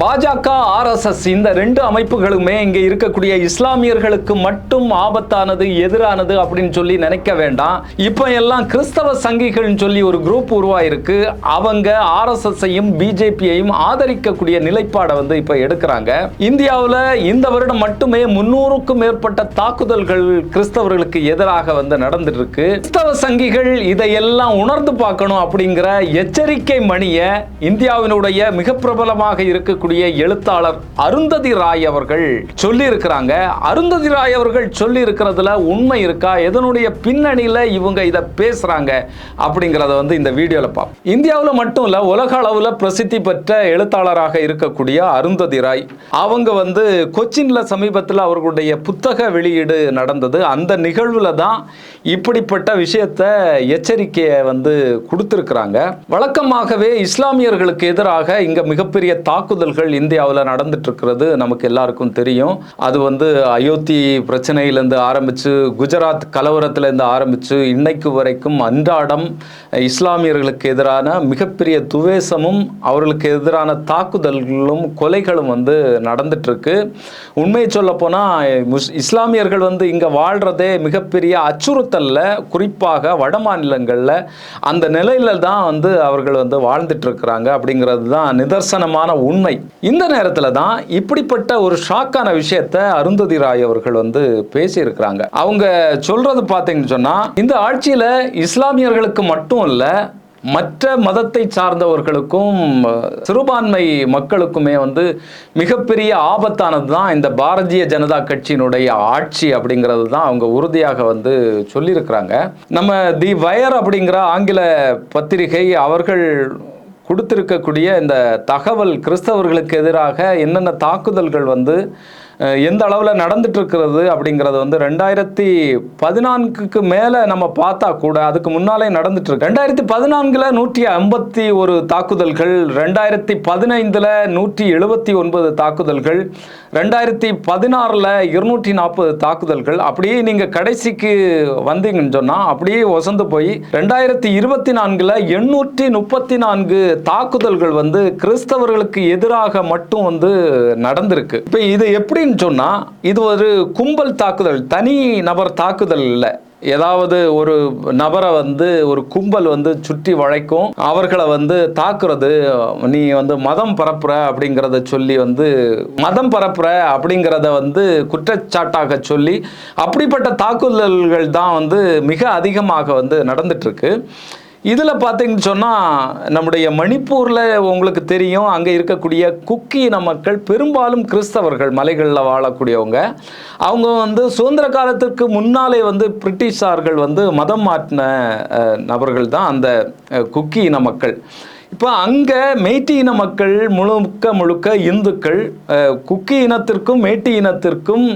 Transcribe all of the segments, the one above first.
பாஜக ஆர்எஸ்எஸ் இந்த ரெண்டு அமைப்புகளுமே இங்க இருக்கக்கூடிய இஸ்லாமியர்களுக்கு மட்டும் ஆபத்தானது எதிரானது அப்படின்னு சொல்லி நினைக்க வேண்டாம். இப்போ எல்லாம் கிறிஸ்தவ சங்கிகள்னு சொல்லி ஒரு குரூப் உருவாயிருக்கு. அவங்க ஆர்எஸ்எஸ்ஸையும் பிஜேபியையும் ஆதரிக்கக்கூடிய நிலைப்பாடை வந்து இப்போ எடுக்கிறாங்க. இந்தியாவில் இந்த வருடம் மட்டுமே முன்னூறுக்கும் மேற்பட்ட தாக்குதல்கள் கிறிஸ்தவர்களுக்கு எதிராக வந்து நடந்துட்டு இருக்கு கிறிஸ்தவ சங்கிகள் இதையெல்லாம் உணர்ந்து பார்க்கணும் அப்படிங்கிற எச்சரிக்கை மணியை இந்தியாவினுடைய மிக பிரபலமாக இருக்கக்கூடிய எழுத்தாளர் அருந்ததி ராய் அவர்கள் சொல்லி இருக்கிறாங்க அருந்ததி ராய் அவர்கள் சொல்லி இருக்கிறதுல உண்மை இருக்கா? எதனுடைய பின்னணியில இவங்க இதை பேசுறாங்க? அப்படிங்கிறத வந்து இந்த வீடியோல பார்ப்போம் இந்தியாவில் மட்டும் இல்ல உலக அளவில் பிரசித்தி பெற்ற எழுத்தாளராக இருக்கக்கூடிய அருந்ததி ராய். அவங்க வந்து கொச்சின்ல சமீபத்தில் அவர்களுடைய புத்தக வெளியீடு நடந்தது. அந்த நிகழ்வுல தான் இப்படிப்பட்ட விஷயத்தை எச்சரிக்கையை வந்து கொடுத்திருக்கிறாங்க. வழக்கமாகவே இஸ்லாமியர்களுக்கு எதிராக இங்க மிகப்பெரிய தாக்குதல்கள் இந்தியாவில் நடந்துட்டு இருக்கிறது நமக்கு எல்லாருக்கும் தெரியும். அது வந்து அயோத்தி பிரச்சனையிலேருந்து ஆரம்பித்து குஜராத் கலவரத்திலேருந்து ஆரம்பிச்சு இன்னைக்கு வரைக்கும் அன்றாடம் இஸ்லாமியர்களுக்கு எதிரான மிகப்பெரிய துவேசமும் அவர்களுக்கு எதிரான தாக்குதல்களும் கொலைகளும் வந்து நடந்துட்டுருக்கு. உண்மையை சொல்லப்போனால் போனால் இஸ்லாமியர்கள் வந்து இங்கே வாழ்கிறதே மிகப்பெரிய அச்சுறுத்தலில். குறிப்பாக வட மாநிலங்களில் அந்த நிலையில் தான் வந்து அவர்கள் வந்து வாழ்ந்துட்டு இருக்கிறாங்க அப்படிங்கிறது தான் நிதர்சனமான உண்மை. இந்த நேரத்தில் தான் இப்படிப்பட்ட ஒரு ஷாக்கான விஷயத்தை அருந்ததி ராய் அவர்கள் வந்து பேசியிருக்கிறாங்க. அவங்க சொல்றது பார்த்தீங்கன்னு சொன்னா இந்த ஆட்சியில இஸ்லாமியர்களுக்கு மட்டும் இல்ல மற்ற மதத்தை சார்ந்தவர்களுக்கும் சிறுபான்மை மக்களுக்குமே வந்து மிகப்பெரிய ஆபத்தானது தான் இந்த பாரதிய ஜனதா கட்சியினுடைய ஆட்சி அப்படிங்கிறது தான் அவங்க உறுதியாக வந்து சொல்லியிருக்கிறாங்க. நம்ம தி வயர் அப்படிங்கிற ஆங்கில பத்திரிகை அவர்கள் கொடுத்திருக்கக்கூடிய இந்த தகவல் கிறிஸ்தவர்களுக்கு எதிராக என்னென்ன தாக்குதல்கள் வந்து எந்த அளவில் நடந்துட்டு இருக்கிறது அப்படிங்கிறது வந்து ரெண்டாயிரத்தி பதினான்குக்கு மேலே நம்ம பார்த்தா கூட அதுக்கு முன்னாலே நடந்துட்டு இருக்கு ரெண்டாயிரத்தி பதினான்கில் நூற்றி ஐம்பத்தி ஒரு தாக்குதல்கள் ரெண்டாயிரத்தி பதினைந்தில் நூற்றி எழுபத்தி ஒன்பது தாக்குதல்கள் ரெண்டாயிரத்தி பதினாறில் இருநூற்றி நாற்பது தாக்குதல்கள். அப்படியே நீங்கள் கடைசிக்கு வந்தீங்கன்னு சொன்னால் அப்படியே ஒசந்து போய் ரெண்டாயிரத்தி இருபத்தி நான்கில் எண்ணூற்றி முப்பத்தி நான்கு தாக்குதல்கள் வந்து கிறிஸ்தவர்களுக்கு எதிராக மட்டும் வந்து நடந்திருக்கு. இப்போ இது எப்படி எப்படின்னு சொன்னால் இது ஒரு கும்பல் தாக்குதல் தனி நபர் தாக்குதல் இல்லை. ஏதாவது ஒரு நபரை வந்து ஒரு கும்பல் வந்து சுற்றி வளைக்கும் அவர்களை வந்து தாக்குறது நீ வந்து மதம் பரப்புற அப்படிங்கிறத சொல்லி வந்து மதம் பரப்புற அப்படிங்கிறத வந்து குற்றச்சாட்டாக சொல்லி அப்படிப்பட்ட தாக்குதல்கள் தான் வந்து மிக அதிகமாக வந்து நடந்துட்டு இருக்கு. இதில் பார்த்தீங்கன்னு சொன்னால் நம்முடைய மணிப்பூரில் உங்களுக்கு தெரியும் அங்கே இருக்கக்கூடிய குக்கி இன மக்கள் பெரும்பாலும் கிறிஸ்தவர்கள் மலைகளில் வாழக்கூடியவங்க. அவங்க வந்து சுதந்திர காலத்திற்கு முன்னாலே வந்து பிரிட்டிஷார்கள் வந்து மதம் மாற்றின நபர்கள் தான் அந்த குக்கி இன மக்கள். இப்போ அங்கே மேட்டி இன மக்கள் முழுக்க முழுக்க இந்துக்கள் குக்கி இனத்திற்கும் மேட்டி இனத்திற்கும்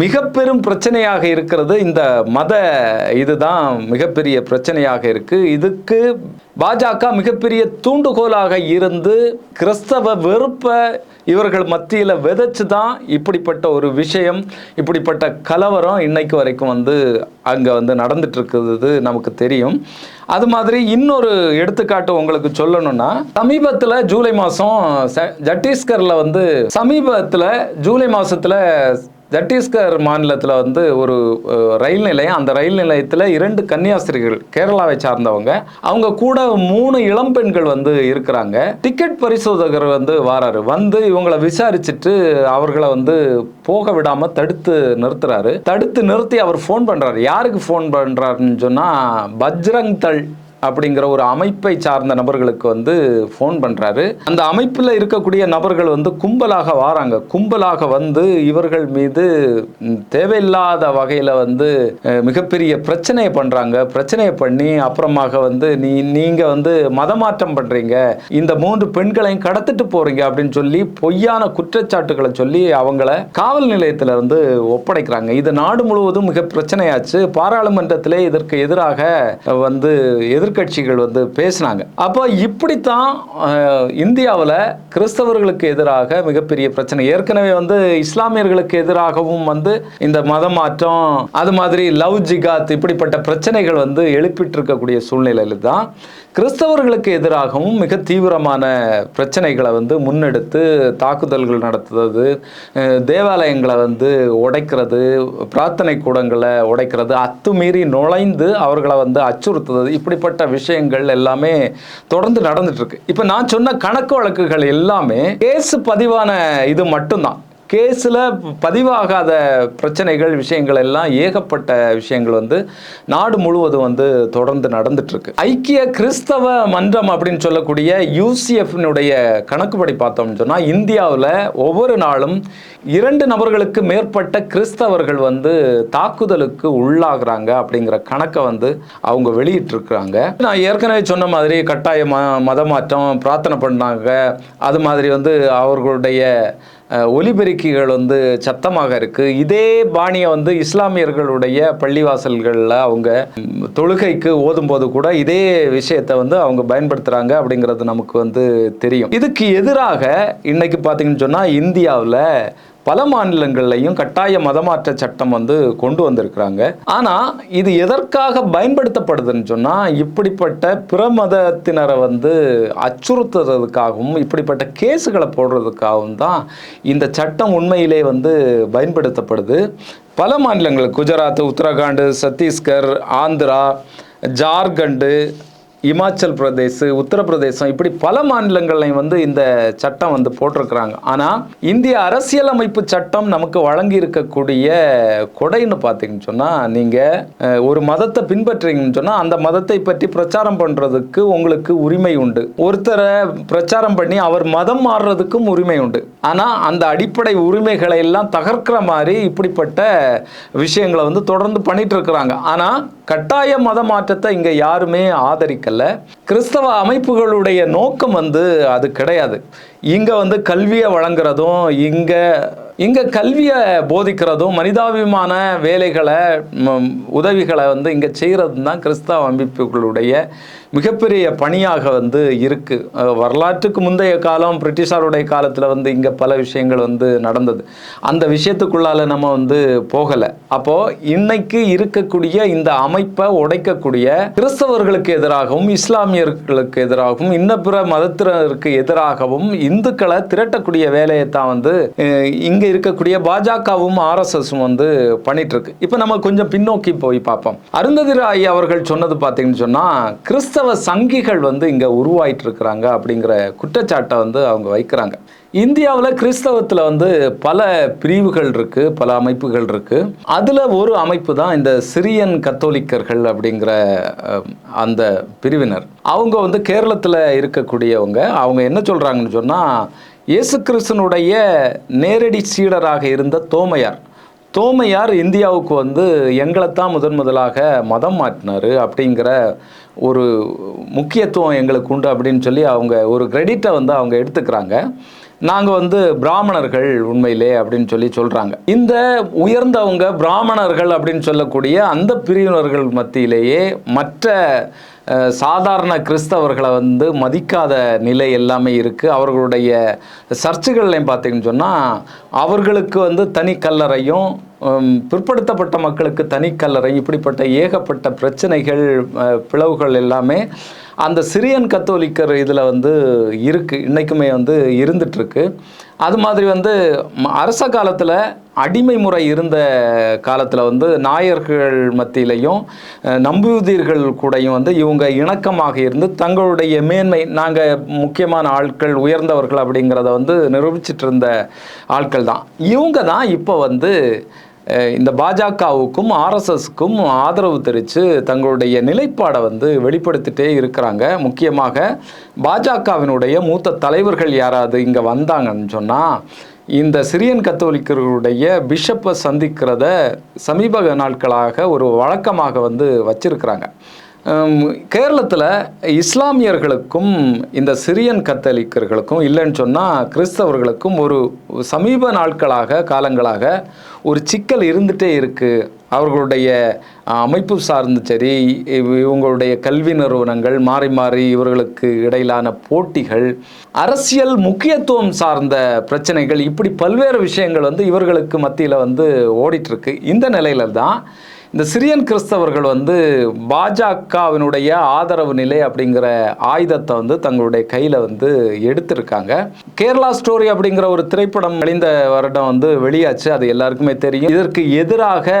மிக பெரும் பிரச்சனையாக இருக்கிறது. இந்த மத இதுதான் மிகப்பெரிய பிரச்சனையாக இருக்கு. இதுக்கு பாஜக மிகப்பெரிய தூண்டுகோலாக இருந்து கிறிஸ்தவ வெறுப்பை இவர்கள் மத்தியில் விதைச்சு தான் இப்படிப்பட்ட ஒரு விஷயம் இப்படிப்பட்ட கலவரம் இன்னைக்கு வரைக்கும் வந்து அங்கே வந்து நடந்துட்டு நமக்கு தெரியும். அது மாதிரி இன்னொரு எடுத்துக்காட்டு உங்களுக்கு சொல்லணும்னா சமீபத்தில் ஜூலை மாதம் சட்டீஸ்கரில் வந்து சமீபத்தில் ஜூலை மாதத்தில் சத்தீஸ்கர் மாநிலத்தில் வந்து ஒரு ரயில் நிலையம். அந்த ரயில் நிலையத்தில் இரண்டு கன்னியாஸ்திரிகள் கேரளாவை சார்ந்தவங்க. அவங்க கூட மூணு இளம்பெண்கள் வந்து இருக்கிறாங்க. டிக்கெட் பரிசோதகர் வந்து வாராரு. வந்து இவங்களை விசாரிச்சுட்டு அவர்களை வந்து போக விடாமல் தடுத்து நிறுத்துறாரு. தடுத்து நிறுத்தி அவர் ஃபோன் பண்ணுறாரு யாருக்கு ஃபோன் பண்ணுறாருன்னு சொன்னால் பஜ்ரங் தள் அப்படிங்கிற ஒரு அமைப்பை சார்ந்த நபர்களுக்கு வந்து ஃபோன் பண்ணுறாரு அந்த அமைப்பில் இருக்கக்கூடிய நபர்கள் வந்து கும்பலாக வாராங்க. கும்பலாக வந்து இவர்கள் மீது தேவையில்லாத வகையில் வந்து மிகப்பெரிய பிரச்சனையை பண்ணுறாங்க பிரச்சனையை பண்ணி அப்புறமாக வந்து நீ நீங்கள் வந்து மதமாற்றம் பண்ணுறீங்க இந்த மூன்று பெண்களையும் கடத்திட்டு போகிறீங்க அப்படின்னு சொல்லி பொய்யான குற்றச்சாட்டுகளை சொல்லி அவங்கள காவல் நிலையத்தில் வந்து ஒப்படைக்கிறாங்க. இது நாடு முழுவதும் மிக பிரச்சனையாச்சு. பாராளுமன்றத்திலே இதற்கு எதிராக வந்து எதிர்கட்சிகள் வந்து பேசினாங்க. அப்போ இப்படித்தான் இந்தியாவில் கிறிஸ்தவர்களுக்கு எதிராக மிகப்பெரிய பிரச்சனை. ஏற்கனவே வந்து இஸ்லாமியர்களுக்கு எதிராகவும் வந்து இந்த மதம் மாற்றம் அது மாதிரி லவ் ஜிகாத் இப்படிப்பட்ட பிரச்சனைகள் வந்து எழுப்பிட்டு இருக்கக்கூடிய சூழ்நிலையில் தான் கிறிஸ்தவர்களுக்கு எதிராகவும் மிக தீவிரமான பிரச்சனைகளை வந்து முன்னெடுத்து தாக்குதல்கள் நடத்துறது தேவாலயங்களை வந்து உடைக்கிறது பிரார்த்தனை கூடங்களை உடைக்கிறது அத்துமீறி நுழைந்து அவர்களை வந்து அச்சுறுத்துறது இப்படிப்பட்ட விஷயங்கள் எல்லாமே தொடர்ந்து நடந்துட்டு இருக்கு. இப்போ நான் சொன்ன கணக்கு வழக்குகள் எல்லாமே கேஸ் பதிவான இது மட்டும்தான். கேஸில் பதிவாகாத பிரச்சனைகள் விஷயங்கள் எல்லாம் ஏகப்பட்ட விஷயங்கள் வந்து நாடு முழுவதும் வந்து தொடர்ந்து நடந்துட்டுருக்கு. ஐக்கிய கிறிஸ்தவ மன்றம் அப்படின்னு சொல்லக்கூடிய யூசிஎஃப்னுடைய கணக்குப்படி பார்த்தோம்னு சொன்னால் இந்தியாவில் ஒவ்வொரு நாளும் இரண்டு நபர்களுக்கு மேற்பட்ட கிறிஸ்தவர்கள் வந்து தாக்குதலுக்கு உள்ளாகிறாங்க அப்படிங்கிற கணக்கை வந்து அவங்க வெளியிட்டிருக்கிறாங்க. நான் ஏற்கனவே சொன்ன மாதிரி கட்டாய ம மதமாற்றம் பிரார்த்தனை பண்ணாங்க. அது மாதிரி வந்து அவர்களுடைய ஒலிபெருக்கிகள் வந்து சத்தமாக இருக்குது இதே பாணியை வந்து இஸ்லாமியர்களுடைய பள்ளிவாசல்களில் அவங்க தொழுகைக்கு ஓதும்போது கூட இதே விஷயத்தை வந்து அவங்க பயன்படுத்துகிறாங்க அப்படிங்கிறது நமக்கு வந்து தெரியும். இதுக்கு எதிராக இன்னைக்கு பார்த்தீங்கன்னு சொன்னால் இந்தியாவில் பல மாநிலங்கள்லையும் கட்டாய மதமாற்ற சட்டம் வந்து கொண்டு வந்திருக்கிறாங்க. ஆனால் இது எதற்காக பயன்படுத்தப்படுதுன்னு சொன்னால் இப்படிப்பட்ட பிற மதத்தினரை வந்து அச்சுறுத்துறதுக்காகவும் இப்படிப்பட்ட கேஸுகளை போடுறதுக்காகவும் தான் இந்த சட்டம் உண்மையிலே வந்து பயன்படுத்தப்படுது. பல மாநிலங்கள் குஜராத் உத்தரகாண்ட் சத்தீஸ்கர் ஆந்திரா ஜார்க்கண்டு இமாச்சல் பிரதேஷ் உத்தரப்பிரதேசம் இப்படி பல மாநிலங்களையும் வந்து இந்த சட்டம் வந்து போட்டிருக்கிறாங்க. ஆனால் இந்திய அரசியலமைப்பு சட்டம் நமக்கு வழங்கி இருக்கக்கூடிய கொடைன்னு பார்த்தீங்கன்னு சொன்னால் நீங்கள் ஒரு மதத்தை பின்பற்றுறீங்கன்னு சொன்னால் அந்த மதத்தை பற்றி பிரச்சாரம் பண்ணுறதுக்கு உங்களுக்கு உரிமை உண்டு. ஒருத்தரை பிரச்சாரம் பண்ணி அவர் மதம் மாறுறதுக்கும் உரிமை உண்டு. ஆனால் அந்த அடிப்படை உரிமைகளை எல்லாம் தகர்க்கிற மாதிரி இப்படிப்பட்ட விஷயங்களை வந்து தொடர்ந்து பண்ணிட்டு இருக்கிறாங்க. ஆனால் கட்டாய மத மாற்றத்தை இங்கே யாருமே ஆதரிக்கலை. கிறிஸ்தவ அமைப்புகளுடைய நோக்கம் வந்து அது கிடையாது. இங்கே வந்து கல்வியை வழங்குறதும் இங்கே இங்கே கல்வியை போதிக்கிறதும் மனிதாபிமான வேலைகளை உதவிகளை வந்து இங்கே செய்கிறது தான் கிறிஸ்தவ அமைப்புகளுடைய மிகப்பெரிய பணியாக வந்து இருக்குது வரலாற்றுக்கு முந்தைய காலம் பிரிட்டிஷாருடைய காலத்தில் வந்து இங்கே பல விஷயங்கள் வந்து நடந்தது. அந்த விஷயத்துக்குள்ளால நம்ம வந்து போகலை. அப்போது இன்னைக்கு இருக்கக்கூடிய இந்த அமைப்பை உடைக்கக்கூடிய கிறிஸ்தவர்களுக்கு எதிராகவும் இஸ்லாமியர்களுக்கு எதிராகவும் இன்ன பிற மதத்தினருக்கு எதிராகவும் இந்துக்களை திரட்டக்கூடிய வேலையை தான் வந்து இங்கே இருக்கக்கூடிய பாஜகவும் ஆர்எஸ்எஸும் வந்து பண்ணிட்டு இருக்கு இப்போ நம்ம கொஞ்சம் பின்னோக்கி போய் பார்ப்போம். அருந்ததி ராய் அவர்கள் சொன்னது பார்த்தீங்கன்னு சொன்னா கிறிஸ்தவ சங்கிகள் வந்து இங்கே உருவாயிட்டு இருக்கிறாங்க அப்படிங்கிற குற்றச்சாட்டை வந்து அவங்க வைக்கிறாங்க. இந்தியாவில் கிறிஸ்தவத்தில் வந்து பல பிரிவுகள் இருக்கு பல அமைப்புகள் இருக்கு. அதில் ஒரு அமைப்பு தான் இந்த சிரியன் கத்தோலிக்கர்கள் அப்படிங்கிற அந்த பிரிவினர். அவங்க வந்து கேரளத்தில் இருக்கக்கூடியவங்க. அவங்க என்ன சொல்கிறாங்கன்னு சொன்னால் இயேசு கிறிஸ்தனுடைய நேரடி சீடராக இருந்த தோமையார். தோமையார் இந்தியாவுக்கு வந்து எங்களை தான் முதன் முதலாக மதம் மாற்றினார் அப்படிங்கிற ஒரு முக்கியத்துவம் எங்களுக்கு உண்டு அப்படின்னு சொல்லி அவங்க ஒரு கிரெடிட்டை வந்து அவங்க எடுத்துக்கிறாங்க. நாங்கள் வந்து பிராமணர்கள் உண்மையிலே அப்படின்னு சொல்லி சொல்கிறாங்க இந்த உயர்ந்தவங்க பிராமணர்கள் அப்படின்னு சொல்லக்கூடிய அந்த பிரிவினர்கள் மத்தியிலேயே மற்ற சாதாரண கிறிஸ்தவர்களை வந்து மதிக்காத நிலை எல்லாமே இருக்குது அவர்களுடைய சர்ச்சுகள்லையும் பார்த்திங்கன்னு சொன்னால் அவர்களுக்கு வந்து தனி கல்லறையும் பிற்படுத்தப்பட்ட மக்களுக்கு தனி கல்லறை இப்படிப்பட்ட ஏகப்பட்ட பிரச்சனைகள் பிளவுகள் எல்லாமே அந்த சிரியன் கத்தோலிக்கர் இதில் வந்து இருக்குது இன்றைக்குமே வந்து இருந்துகிட்ருக்கு அது மாதிரி வந்து அரச காலத்தில் அடிமை முறை இருந்த காலத்தில் வந்து நாயர்கள் மத்தியிலையும் நம்பூதிர்கள் கூடயும் வந்து இவங்க இணக்கமாக இருந்து தங்களுடைய மேன்மை நாங்கள் முக்கியமான ஆட்கள் உயர்ந்தவர்கள் அப்படிங்கிறத வந்து நிரூபிச்சிட்டு இருந்த ஆட்கள் தான். இவங்க தான் இப்போ வந்து இந்த பாஜகவுக்கும் ஆர்எஸ்எஸ்க்கும் ஆதரவு தெரிவித்து தங்களுடைய நிலைப்பாடை வந்து வெளிப்படுத்திட்டே இருக்கிறாங்க. முக்கியமாக பாஜகவினுடைய மூத்த தலைவர்கள் யாராவது இங்கே வந்தாங்கன்னு சொன்னால் இந்த சிரியன் கத்தோலிக்கர்களுடைய பிஷப்பை சந்திக்கிறத சமீப நாட்களாக ஒரு வழக்கமாக வந்து வச்சிருக்கிறாங்க. கேரளத்தில் இஸ்லாமியர்களுக்கும் இந்த சிரியன் கத்தலிக்கர்களுக்கும் இல்லைன்னு சொன்னால் கிறிஸ்தவர்களுக்கும் ஒரு சமீப நாட்களாக காலங்களாக ஒரு சிக்கல் இருந்துகிட்டே இருக்குது அவர்களுடைய அமைப்பு சார்ந்து சரி இவங்களுடைய கல்வி நிறுவனங்கள் மாறி மாறி இவர்களுக்கு இடையிலான போட்டிகள் அரசியல் முக்கியத்துவம் சார்ந்த பிரச்சனைகள் இப்படி பல்வேறு விஷயங்கள் வந்து இவர்களுக்கு மத்தியில் வந்து ஓடிட்டுருக்கு இந்த நிலையில தான் இந்த சிரியன் கிறிஸ்தவர்கள் வந்து பாஜகவினுடைய ஆதரவு நிலை அப்படிங்கிற ஆயுதத்தை வந்து தங்களுடைய கையில் வந்து எடுத்திருக்காங்க. கேரளா ஸ்டோரி அப்படிங்கிற ஒரு திரைப்படம் அழிந்த வருடம் வந்து வெளியாச்சு. அது எல்லாருக்குமே தெரியும். இதற்கு எதிராக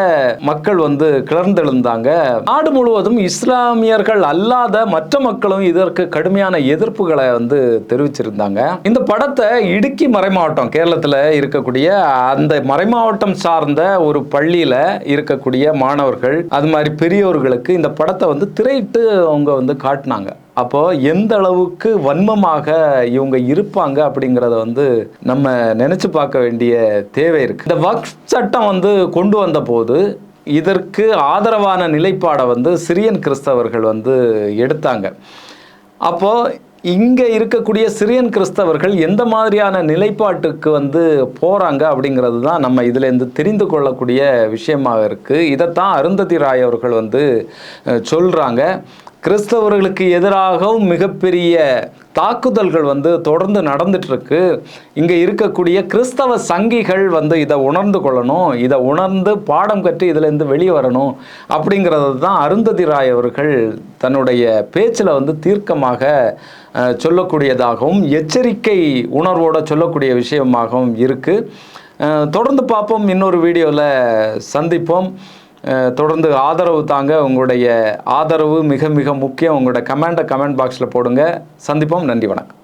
மக்கள் வந்து கிளர்ந்தெழுந்தாங்க. நாடு முழுவதும் இஸ்லாமியர்கள் அல்லாத மற்ற மக்களும் இதற்கு கடுமையான எதிர்ப்புகளை வந்து தெரிவிச்சிருந்தாங்க. இந்த படத்தை இடுக்கி மறைமாவட்டம் கேரளத்தில் இருக்கக்கூடிய அந்த மறைமாவட்டம் சார்ந்த ஒரு பள்ளியில் இருக்கக்கூடிய மாணவர்கள் அது மாதிரி பெரியோர்களுக்கு இந்த படத்தை வந்து திரையிட்டு அவங்க வந்து காட்டினாங்க. அப்போ எந்த அளவுக்கு வன்மமாக இவங்க இருப்பாங்க அப்படிங்கிறத வந்து நம்ம நினைச்சு பார்க்க வேண்டிய தேவை இருக்கு. இந்த வக்ஃப் சட்டம் வந்து கொண்டு வந்த போது இதற்கு ஆதரவான நிலைப்பாடை வந்து சிரியன் கிறிஸ்தவர்கள் வந்து எடுத்தாங்க. அப்போது இங்கே இருக்கக்கூடிய சிரியன் கிறிஸ்தவர்கள் எந்த மாதிரியான நிலைப்பாட்டுக்கு வந்து போகிறாங்க அப்படிங்கிறது தான் நம்ம இதுலேருந்து தெரிந்து கொள்ளக்கூடிய விஷயமாக இருக்குது இதைத்தான் அருந்ததி ராய் அவர்கள் வந்து சொல்கிறாங்க கிறிஸ்தவர்களுக்கு எதிராகவும் மிகப்பெரிய தாக்குதல்கள் வந்து தொடர்ந்து நடந்துட்டு இருக்கு இங்கே இருக்கக்கூடிய கிறிஸ்தவ சங்கிகள் வந்து இதை உணர்ந்து கொள்ளணும் இதை உணர்ந்து பாடம் கற்று இதுலேருந்து வெளியே வரணும் அப்படிங்கிறது தான் அருந்ததி ராய் அவர்கள் தன்னுடைய பேச்சில் வந்து தீர்க்கமாக சொல்லக்கூடியதாகவும் எச்சரிக்கை உணர்வோட சொல்லக்கூடிய விஷயமாகவும் இருக்குது தொடர்ந்து பார்ப்போம். இன்னொரு வீடியோவில் சந்திப்போம். தொடர்ந்து ஆதரவு தாங்க உங்களுடைய ஆதரவு மிக மிக முக்கியம். உங்களோட கமெண்ட்டை கமெண்ட் பாக்ஸில் போடுங்க. சந்திப்போம். நன்றி வணக்கம்.